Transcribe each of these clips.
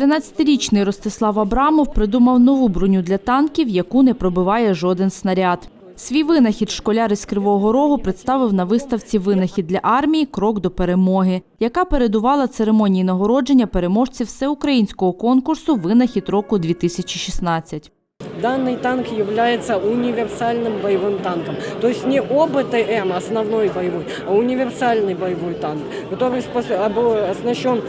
13-річний Ростислав Абрамов придумав нову броню для танків, яку не пробиває жоден снаряд. Свій винахід школяр із Кривого Рогу представив на виставці «Винахід для армії. Крок до перемоги», яка передувала церемонії нагородження переможців всеукраїнського конкурсу «Винахід року 2016». Данный танк является универсальным боевым танком. То есть не ОБТМ, основной боевой, а универсальный боевой танк, который оснащен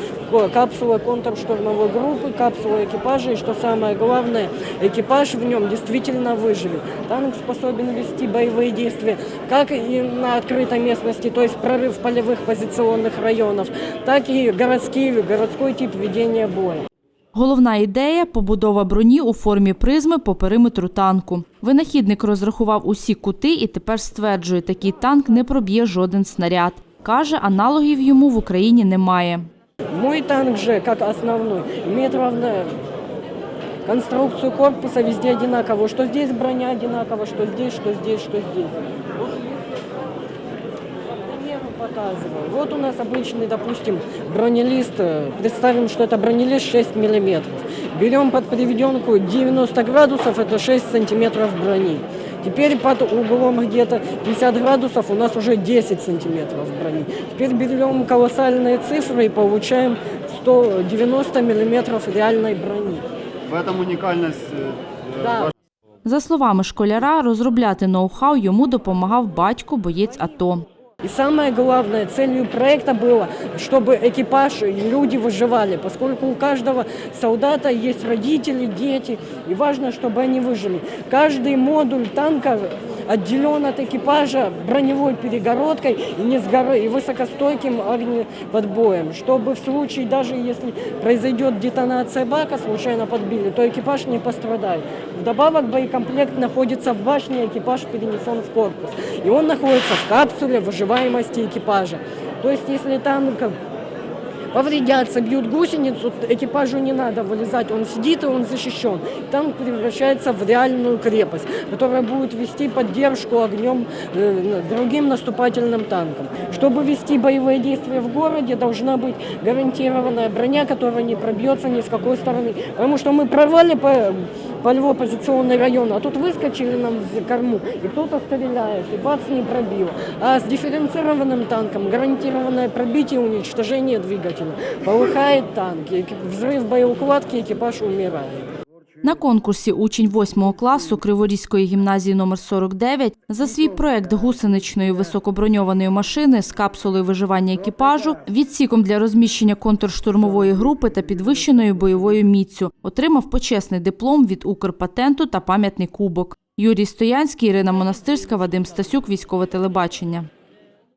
капсулой контрштурмовой группы, капсулой экипажа и, что самое главное, экипаж в нем действительно выживет. Танк способен вести боевые действия как и на открытой местности, то есть прорыв полевых позиционных районов, так и городские, городской тип ведения боя. Головна ідея побудова броні у формі призми по периметру танку. Винахідник розрахував усі кути і тепер стверджує, такий танк не проб'є жоден снаряд. Каже, аналогів йому в Україні немає. Мой танк же, как основной, имеет равную конструкцию корпуса везде одинаково. Что здесь броня одинаково, что здесь, что здесь, что здесь. Вот если, по примеру показываю. Вот у нас обычный, допустим, бронелист. э, Представим, что это бронелист 6 миллиметров. Берем под приведенку 90 градусов, это 6 сантиметров брони. Теперь под углом где-то 50 градусов у нас уже 10 сантиметров брони. Теперь берем колоссальные цифры и получаем 190 миллиметров реальной брони. В этом уникальность э, Да. За словами школяра, розробляти ноу-хау йому допомагав батько, боєць АТО. И самое главное, целью проекта было, чтобы экипаж и люди выживали, поскольку у каждого солдата есть родители, дети, и важно, чтобы они выжили. Каждый модуль танка отделен от экипажа броневой перегородкой и, не сгора- и высокостойким огнеподбоем, чтобы в случае, даже если произойдет детонация бака, случайно подбили, то экипаж не пострадает. Вдобавок боекомплект находится в башне, экипаж перенесен в корпус. И он находится в капсуле выживаемости экипажа. То есть, если танк повредятся, бьют гусеницу, экипажу не надо вылезать, он сидит и он защищен. Танк превращается в реальную крепость, которая будет вести поддержку огнем э, другим наступательным танкам. Чтобы вести боевые действия в городе, должна быть гарантированная броня, которая не пробьется ни с какой стороны. Потому что мы прорвали по полево-позиционный район, а тут выскочили нам за корму, и кто-то стреляет, и бац, не пробило. А с дифференцированным танком гарантированное пробитие и уничтожение двигателя. Полыхает танк, и взрыв боеукладки, экипаж умирает. На конкурсі учень 8 класу Криворізької гімназії номер 49 за свій проект гусеничної високоброньованої машини з капсулою виживання екіпажу, відсіком для розміщення контрштурмової групи та підвищеною бойовою міцю отримав почесний диплом від Укрпатенту та пам'ятний кубок. Юрій Стоянський, Ірина Монастирська, Вадим Стасюк, військове телебачення.